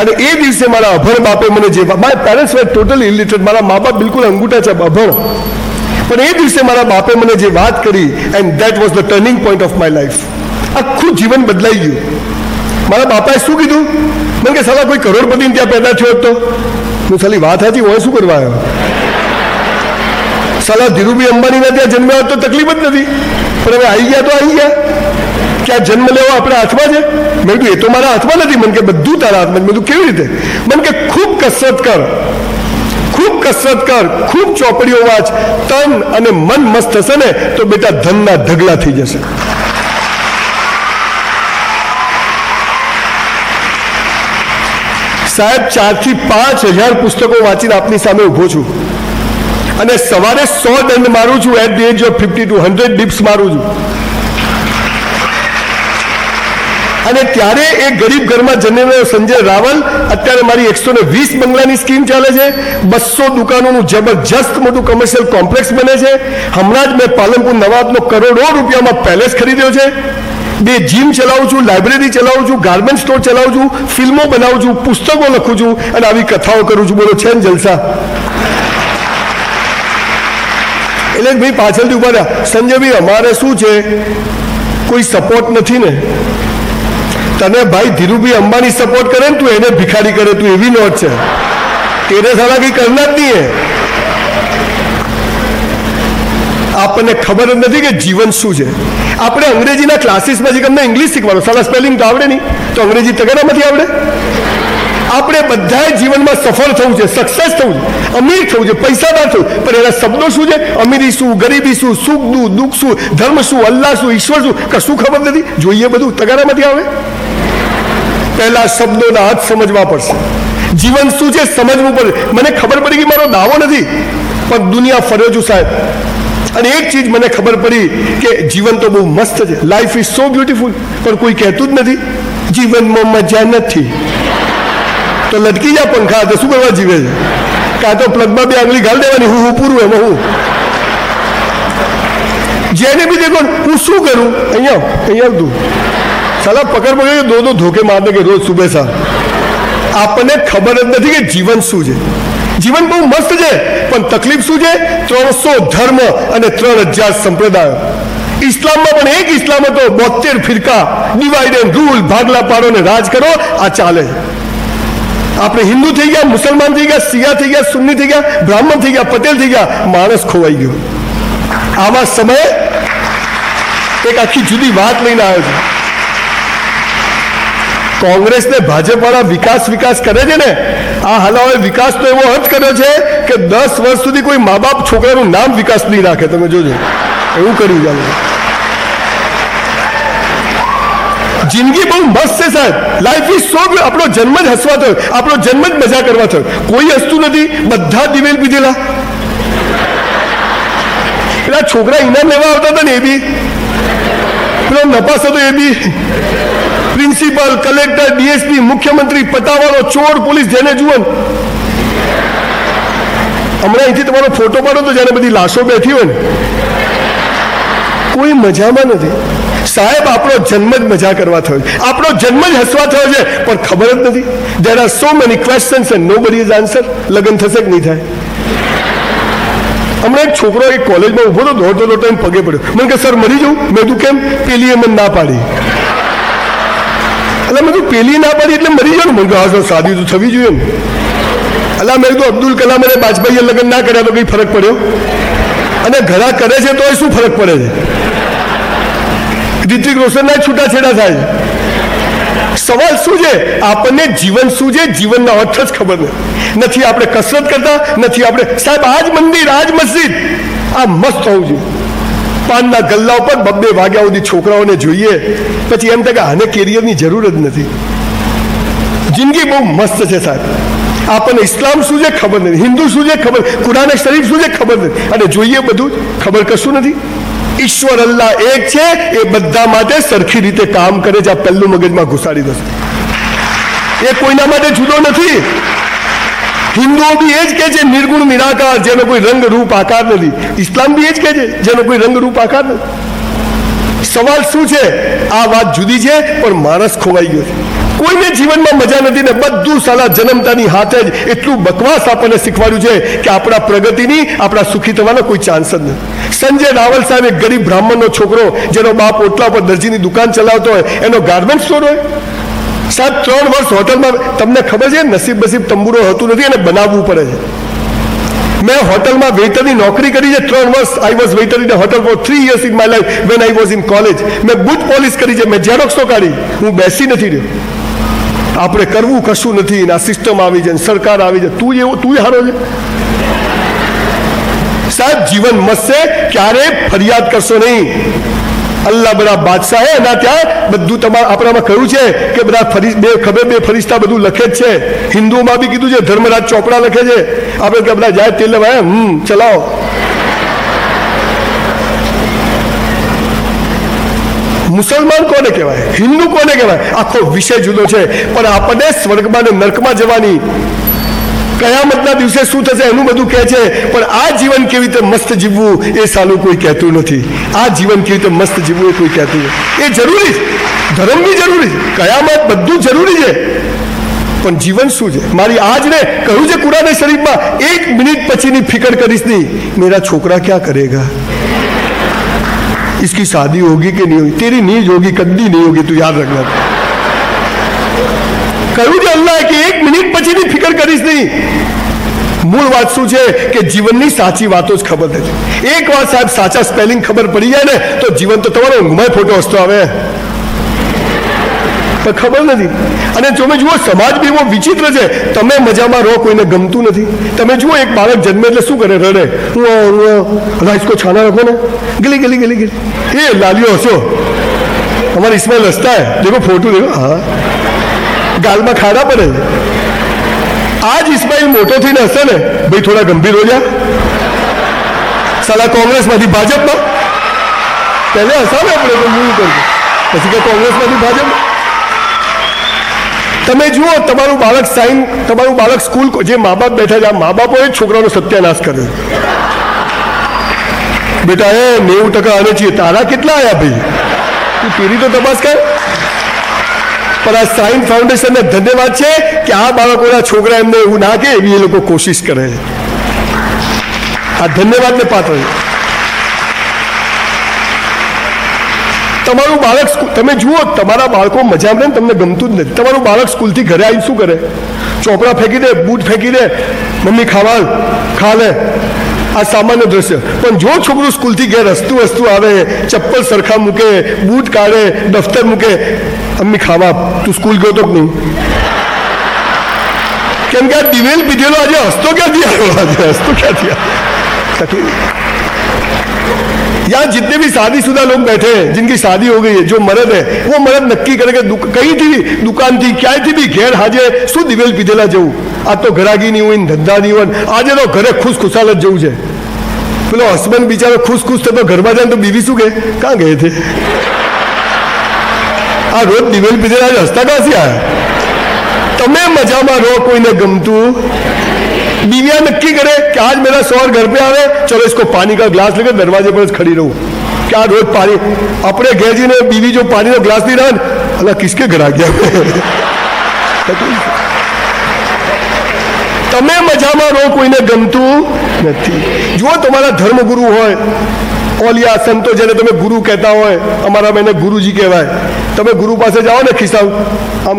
અને એ દિવસે મારા અભણ બાપે મને જે my parents were totally illiterate મારા મા બાપ બિલકુલ અંગૂઠા છે અભણ. પણ એ દિવસે મારા બાપે મને જે વાત કરી and that was the turning point of my life આખું જીવન બદલાઈ ગયું. મારા બાપાએ શું કીધું? મને કે, સાલા, કોઈ કરોડપતિ ત્યાં પેદા થયો તો? હું સાલી, વાત હતી હોય શું કરવા આવ્યો? સાલા, ધીરુભાઈ અંબાણીના ત્યાં જન્મ્યા હોત તો તકલીફ જ નથી. પણ હવે આવી ગયા તો આવી ગયા. કે આ જન્મ લેવો આપણા હાથમાં છે? મેં કીધું, એ તો મારા હાથમાં નથી. મને કે, બધું તારા હાથમાં. મેં કેવી રીતે? મને કે, ખૂબ કસરત કર. ખૂબ કસરત કર. ખૂબ ચોપડીઓ વાંચ. તન અને મન મસ્ત થશે ને, તો બેટા ધનના ઢગલા થઈ જશે. સાહેબ, ચારથી પાંચ હજાર પુસ્તકો વાંચીને આપની સામે ઊભો છું. અને સવારે સો દંડ મારું છું at the age of fifty two hundred dips મારું છું. અને ત્યારે એ ગરીબ ઘરમાં જન્મેલો સંજય રાવલ, અત્યારે મારી એકસો ને વીસ બંગલાની સ્કીમ ચાલે છે. બસો દુકાનોનું જબરજસ્ત મોટું કમર્શિયલ કોમ્પ્લેક્સ બને છે. હમણાં જ મેં પાલનપુર નવાબનો કરોડો રૂપિયામાં પેલેસ ખરીદ્યો છે. બે જીમ ચલાવું છું લાઇબ્રેરી ચલાવું છું ગાર્મેન્ટ સ્ટોર ચલાવું છું, ફિલ્મો બનાવું છું, પુસ્તકો લખું છું અને આવી કથાઓ કરું છું. બોલો, છે ને જલસા? એટલે ભાઈ પાછળથી ઊભા રહ્યા. સંજયભાઈ, અમારે શું છે? કોઈ સપોર્ટ નથી ને. તને ભાઈ ધીરુભાઈ અંબાણી સપોર્ટ કરે ને તું એને ભિખારી કરે, તું એવી નોટ છે. તેરે સાલા કઈ કરના જ નહીં આપણને ખબર જ નથી કે જીવન શું છે. આપણે અંગ્રેજીના ક્લાસીસમાં જે ઇંગ્લિશ શીખવાનું સાલા સ્પેલિંગ તો આવડે નહીં. તો અંગ્રેજી તગડામાંથી આવડે? આપણે બધાએ જીવનમાં સફળ થવું છે સક્સેસ થવું છે, અમીર થવું છે, પૈસાદાર થવું પણ એના શબ્દો શું છે? અમીરી શું, ગરીબી શું, સુખ દુઃખ શું, ધર્મ શું, અલ્લાહ શું, ઈશ્વર શું? કશું ખબર નથી. જોઈએ બધું તગારામાંથી આવે પહેલા શબ્દોના અર્થ સમજવા પડશે. જીવન શું છે સમજવું પડે. મને ખબર પડી કે મારો દાવો નથી. પણ દુનિયા ફર્યો છું સાહેબ. અને એક ચીજ મને ખબર પડી કે જીવન તો બહુ મસ્ત છે. લાઈફ ઇઝ સો બ્યુટીફુલ પણ કોઈ કહેતું જ નથી. જીવનમાં મજા નથી. તો લટકી જા પંખા તો શું કરવા જીવે છે? કાં તો પ્લગમાં બે આંગળી ગાળ દેવાની. હું હું પૂરું એમાં હું. જેને બી દેખો હું શું કરું, અહીંયા અહીંયા સાલા પકડ પકડ દો દો ધોકે મારને કે રોજ સુબે સા આપણને ખબર જ નથી કે જીવન શું છે જીવન બહુ મસ્ત છે પણ તકલીફ શું છે ત્રણસો ધર્મ અને ત્રણ હજાર સંપ્રદાયો ઇસ્લામમાં પણ એક ઇસ્લામ હતો બોતેર ફિરકા ડિવાઈડ એન્ડ રૂલ ભાગલા પાડો ને રાજ કરો આ ચાલે આપણે હિન્દુ થઈ ગયા મુસલમાન થઈ ગયા સિયા થઈ ગયા સુન્ની થઈ ગયા બ્રાહ્મણ થઈ ગયા પટેલ થઈ ગયા માણસ ખોવાઈ ગયો આવા સમયે એક આખી જુદી વાત લઈને આવ્યો છું કોંગ્રેસ ને ભાજપ વાળા વિકાસ વિકાસ કરે છે ને, આ હલાવે વિકાસ તો એવો અર્થ કર્યો છે કે દસ વર્ષ સુધી કોઈ મા બાપ છોકરાનું નામ વિકાસ નહીં રાખે, તમે જોજો. એવું કર્યું જાઓ જિંદગી બહુ મસ્ત છે સાહેબ. લાઈફ ઇઝ સો આપણો જન્મ જ હસવા થયો. આપણો જન્મ જ મજા કરવા થયો. કોઈ હસતું નથી. બધા દિવેલ પીધેલા. પેલા છોકરા ઇનામ લેવા આવતા હતા ને એ બી. પેલો નપાસ હતો એ બી. પ્રિન્સિપલ કલેક્ટર ડીએસપી મુખ્યમંત્રી પતાવાળો ચોર પોલીસ જેને જુઓ હમણાં અહીંથી તમારો ફોટો પાડો તો જ્યારે બધી લાશો બેઠી હોય ને. કોઈ મજામાં નથી. સાહેબ, આપણો જન્મ જ મજા કરવા થયો છે. આપણો જન્મ જ હસવા થયો છે. પણ ખબર જ નથી. There are so many questions and nobody is answer લગ્ન થશે કે નહીં થાય? હમણાં એક છોકરો એક કોલેજમાં ઊભો હતો, દોડતો દોડતો એમ પગે પડ્યો. મને કે સર, મરી જાઉં મેં તું કેમ? પેલી એ મને ના પાડી. એટલે મેં તો પેલી ના પડી એટલે મરી જાવ મને હા સર શાદી તો થવી જોઈએ ને એટલે મેં કીધું, અબ્દુલ કલામ અને વાજપેયીએ લગ્ન ના કર્યા તો કંઈ ફરક પડ્યો? અને ઘણા કરે છે તોય શું ફરક પડે છે? રિતિક રોશનના છૂટાછેડા થાય સવાલ શું છે? આપણને જીવન શું છે? જીવનના અર્થ જ ખબર નથી આપણે કસરત કરતા, નથી આપણે સાહેબ, આજ મંદિર, આજ મસ્જિદ. આ મસ્ત હોવું જોઈએ. પાનના ગલ્લા ઉપર બબ્બે વાગ્યા સુધી છોકરાઓને જોઈએ. પછી એમ કે આને કેરિયરની જરૂર જ નથી. જિંદગી બહુ મસ્ત છે સાહેબ. આપણને ઇસ્લામ શું છે ખબર નથી, હિન્દુ શું છે ખબર કુરાન શરીફ શું છે ખબર નથી. અને જોઈએ બધું ખબર કશું નથી. ઈશ્વર અલ્લાહ એક છે, એ બધા માટે સરખી રીતે કામ કરે છે, આ પહેલું મગજમાં ઘુસાડી દો એ કોઈના માટે જુદો નથી. હિન્દુઓ બી એ જ કે છે નિર્ગુણ નિરાકાર જેનો કોઈ રંગ રૂપ આકાર નથી ઇસ્લામ બી એ જ કે છે જેનો કોઈ રંગ રૂપ આકાર નથી સવાલ શું છે આ વાત જુદી છે પણ માણસ ખોવાઈ ગયો છે કોઈને જીવનમાં મજા નથી ને બધું સાલા જન્મતાની હાથે જ એટલું બકવાસ આપણને શીખવાડ્યું છે કે આપણા પ્રગતિની, આપણા સુખી થવાનો કોઈ ચાન્સ જ નથી. સંજય રાવલ સાહેબ એક ગરીબ બ્રાહ્મણનો છોકરો, જેનો બાપ ઓટલા પર દરજીની દુકાન ચલાવતો હોય, એનો ગાર્મેન્ટ સ્ટોર હોય. સાહેબ, ત્રણ વર્ષ હોટલમાં તમને ખબર છે, નસીબ બસીબ તંબુરો હતું નથી અને બનાવવું પડે છે. મેં હોટલમાં વેઇટરની નોકરી કરી છે, ત્રણ વર્ષ I was waiter in hotel for three years in my life when I was in college મેં બુટ પોલિશ કરી છે, મેં ઝેરોક્સો કાઢી. હું બેસી નથી રહ્યો. આપણે કરવું કશું નથી આ સિસ્ટમ આવી જાય, સરકાર આવી જાય. તું એવો તું હારો છે. સાહેબ, જીવન મસ્ત છે ક્યારે ફરિયાદ કરશો નહીં. અલ્લાહ બધા બાદશાહ એના ત્યાં બધું તમારા આપણામાં કહ્યું છે કે બધા ફરી, બે ખબે બે ફરિશ્તા બધું લખે જ છે. હિન્દુઓમાં બી કીધું છે, ધર્મરાજ ચોપડા લખે છે. આપણે કે બધા જાય તેલ લેવા હમ, ચલાવો. મુસલમાન કોને કહેવાય? હિન્દુ કોને કહેવાય? આખો વિષય જુદો છે. પણ આપણને સ્વર્ગમાં ને નર્કમાં જવાની કયામતના દિવસે શું થશે એનું બધું કહે છે પણ આ જીવન કેવી રીતે મસ્ત જીવવું એ સાલું કોઈ કહેતું નથી આ જીવન કેવી રીતે મસ્ત જીવવું એ કોઈ કહેતું નથી એ જરૂરી છે ધર્મ બી જરૂરી છે કયામત બધું જરૂરી છે પણ જીવન શું છે મારી આજ ને કહ્યું છે કુરાને શરીફમાં એક મિનિટ પછીની ફિકર કરીશ નહીં મેરા છોકરા ક્યાં કરેગા इसकी शादी होगी कि नहीं होगी तेरी नींद होगी कद्दी नहीं होगी तू याद रखना કહ્યું છે અલ્લાહ, કે એક મિનિટ પછીની ફિકર કરીશ નહીં. મૂળ વાત શું છે? કે જીવનની સાચી વાતો જ ખબર નથી. એક વાર સાહેબ, સાચા સ્પેલિંગ ખબર પડી જાય ને, તો જીવન તો તમારો ઊંઘમાં ફોટો હસતો આવે. પણ ખબર નથી. અને જો મેં જુઓ, સમાજ બી એવો વિચિત્ર છે. તમે મજામાં રહો, કોઈને ગમતું નથી. તમે જુઓ, એક બાળક જન્મે એટલે શું કરે? રડે. હું રાજકો છાના રાખો ને. ગલી ગલી ગલી ગલી. એ લાલીઓ હશો અમારે ઇસ્માઇલ હસતા હે. દેખો ફોટો દેખો. હા. ગાલમાં ખાડા પડે આજ ઇસ્માઇલ મોટો થઈને હશે ને, ભાઈ થોડા ગંભીર હો જા. સાલા કોંગ્રેસમાંથી ભાજપમાં. પહેલે હસાવે આપણે તો મૂવ કરજો પછી કે કોંગ્રેસમાંથી ભાજપ તમે જુઓ, તમારું બાળક સાઈન, તમારું બાળક સ્કૂલ જે મા બાપ બેઠા છે, આ મા બાપોએ છોકરાનો સત્યાનાશ કર્યો બેટા, એ નેવું ટકા આવે છીએ. તારા કેટલા આવ્યા ભાઈ? તું પેલી તો તપાસ કર. પણ આ સાઈન ફાઉન્ડેશનને ધન્યવાદ છે કે આ બાળકોના છોકરા એમને એવું ના કે એવી એ લોકો કોશિશ કરે છે. આ ધન્યવાદને પાત્ર તમારું બાળક તમે જુઓ, તમારા બાળકો મજામાં ને તમને ગમતું જ નથી. તમારું બાળક સ્કૂલથી ઘરે આવીને શું કરે? ચોપડા ફેંકી દે, બૂટ ફેંકી દે, મમ્મી ખાવા ખા લે. આ સામાન્ય દ્રશ્ય. પણ જો છોકરું સ્કૂલથી ઘેર હસતું હસતું આવે, ચપ્પલ સરખા મૂકે, બૂટ કાઢે, દફતર મૂકે મમ્મી ખાવા તું સ્કૂલ ગયો તો કે નહીં કેમ કે આ દિવેલ પીધેલો આજે હસતો ક્યાંથી આવ્યો આજે હસતો ક્યાંથી આવ્યો तकलीफ यहाँ जितने भी शादीशुदा लोग बैठे हैं जिनकी शादी हो गई है जो मर्द है वो मर्द नक्की करे કે દુક- કઈથી બી દુકાનથી ક્યાંયથી બી ઘેર હાજે શું દિવેલ પીધેલા જવું આ તો ઘરાગી નહીં હોય ને ધંધા નહીં હોય ને આજે તો ઘરે ખુશ ખુશાલ જ જવું છે પેલો હસબન્ડ બિચારો ખુશ ખુશ થતો ઘરમાં જાય ને તો બીવી શું કે કાં ગયે થે આ રોજ દિવેલ પીધેલા આજે હસતા ક્યાંથી આવ્યા તમે મજામાં રહો કોઈને ગમતું बीवियां नक्की करे कि आज मेरा शौहर घर पे आवे चलो इसको पानी का ग्लास लेकर दरवाजे पर खड़ी रहूं क्या रोज पानी अपने घर जी ने बीवी जो पानी का ग्लास नहीं रहा अल्लाह किसके घर आ गया તમે મજામાં રહો કોઈને ગમતું નથી જો તમારા ધર્મગુરુ હોય ઓલિયા સંતો જેને તમે ગુરુ કહેતા હોય અમારામાં એને ગુરુજી કહેવાય તમે ગુરુ પાસે જાઓ ને ખિસ્સા આમ